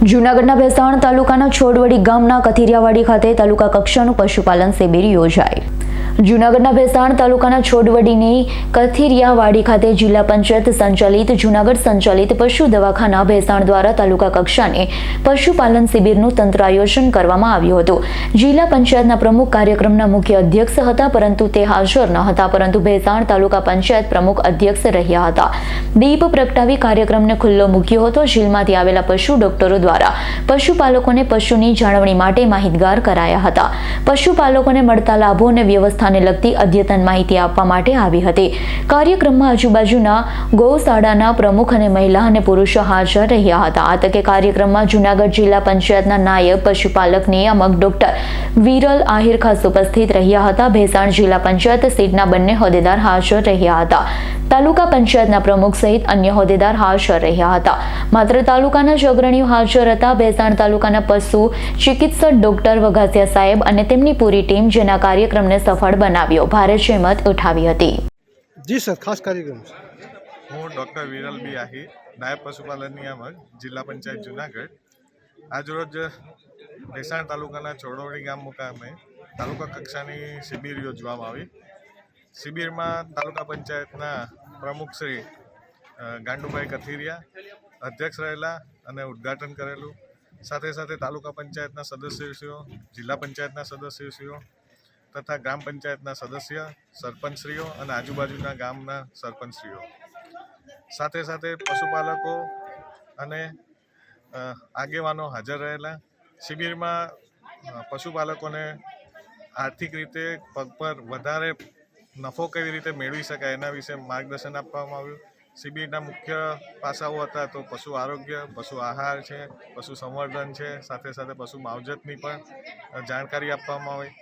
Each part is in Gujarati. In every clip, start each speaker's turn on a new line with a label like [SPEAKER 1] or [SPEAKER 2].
[SPEAKER 1] જૂનાગઢના ભેસાણ તાલુકાના છોડવડી ગામના કથિરિયાવાડી ખાતે તાલુકા કક્ષાનું પશુપાલન શિબિર યોજાઈ જૂનાગઢના ભેસાણ તાલુકાના છોડવડીની કથિરિયાવાડી ખાતે જિલ્લા પંચાયત સંચાલિત જૂનાગઢ સંચાલિત પશુ દવાખાના ભેસાણ દ્વારા તાલુકા કક્ષાને પશુપાલન શિબિરનું તંત્ર આયોજન કરવામાં આવ્યું હતું. જિલ્લા પંચાયતના પ્રમુખ કાર્યક્રમના મુખ્ય અધ્યક્ષ હતા, પરંતુ તે હાજર ન હતા, પરંતુ ભેસાણ તાલુકા પંચાયત પ્રમુખ અધ્યક્ષ રહ્યા હતા. દીપ પ્રગટાવી કાર્યક્રમને ખુલ્લો મૂક્યો હતો. જેલમાંથી આવેલા પશુ ડોક્ટરો દ્વારા પશુપાલકોને પશુની જાળવણી માટે માહિતગાર કરાયા હતા. પશુપાલકોને મળતા લાભો અને વ્યવસ્થાને લગતી અદ્યતન માહિતી આપવા માટે આવી હતી. કાર્યક્રમમાં આજુબાજુના ગૌશાળાના પ્રમુખ અને મહિલા અને પુરુષો હાજર રહ્યા હતા. આ તકે કાર્યક્રમમાં જૂનાગઢ જિલ્લા પંચાયતના નાયબ પશુપાલક નિયામક ડોક્ટર વિરલ આહિર ખાસ ઉપસ્થિત રહ્યા હતા. ભેસાણ જિલ્લા પંચાયત સીટના બંને હોદ્દેદાર હાજર રહ્યા હતા. તાલુકા પંચાયતના પ્રમુખ સહિત અન્ય હોદ્દેદાર હાજર રહ્યા હતા. માત્ર તાલુકાના જ અગ્રણીઓ હાજર હતા ભેસાણ તાલુકાના પશુ ચિકિત્સક ડોક્ટર વઘાસિયા સાહેબ અને તેમની પૂરી ટીમ જેના કાર્યક્રમને સફળ બનાવ્યો. ભારે જહેમત ઉઠાવી હતી.
[SPEAKER 2] જી સર ખાસ કાર્યક્રમ
[SPEAKER 3] હું ડૉક્ટર વિરલ બી આહિર નાયબ પશુપાલન નિયામક જિલ્લા પંચાયત જુનાગઢ. આજરોજ ભેસાણ તાલુકાના ચોડવડી ગામ મુકામે તાલુકા કક્ષાની શિબિર યોજવામાં આવી. શિબિરમાં તાલુકા પંચાયતના પ્રમુખ શ્રી ગાંડુભાઈ કથિરિયા અધ્યક્ષ રહેલા અને ઉદ્ઘાટન કરેલું. સાથે સાથે તાલુકા પંચાયતના સદસ્યશ્રીઓ, જિલ્લા પંચાયતના સદસ્યશ્રીઓ તથા ગ્રામ પંચાયતના સદસ્ય, સરપંચશ્રીઓ અને આજુબાજુના ગામના સરપંચશ્રીઓ. સાથે સાથે પશુપાલકો અને આગેવાનો હાજર રહેલા. શિબિરમાં પશુપાલકોને આર્થિક રીતે પગ પર વધારે નફો કેવી રીતે મેળવી શકાય એના વિશે માર્ગદર્શન આપવામાં આવ્યું. સીબીઆઈના મુખ્ય પાસાઓ હતા તો પશુ આરોગ્ય, પશુ આહાર છે, પશુ સંવર્ધન છે, સાથે સાથે પશુ માવજતની પણ જાણકારી આપવામાં આવી.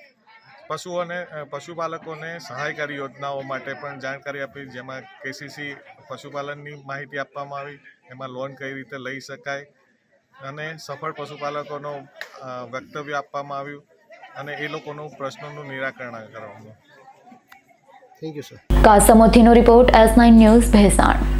[SPEAKER 3] પશુઓને પશુપાલકોને સહાયકારી યોજનાઓ માટે પણ જાણકારી આપી, જેમાં કેસીસી પશુપાલનની માહિતી આપવામાં આવી, એમાં લોન કઈ રીતે લઈ શકાય અને સફળ પશુપાલકોનો વક્તવ્ય આપવામાં આવ્યું અને એ લોકોનું પ્રશ્નોનું નિરાકરણ કરવામાં
[SPEAKER 2] thank you sir.
[SPEAKER 1] કાસમોથીનો report S nine news Bhesan.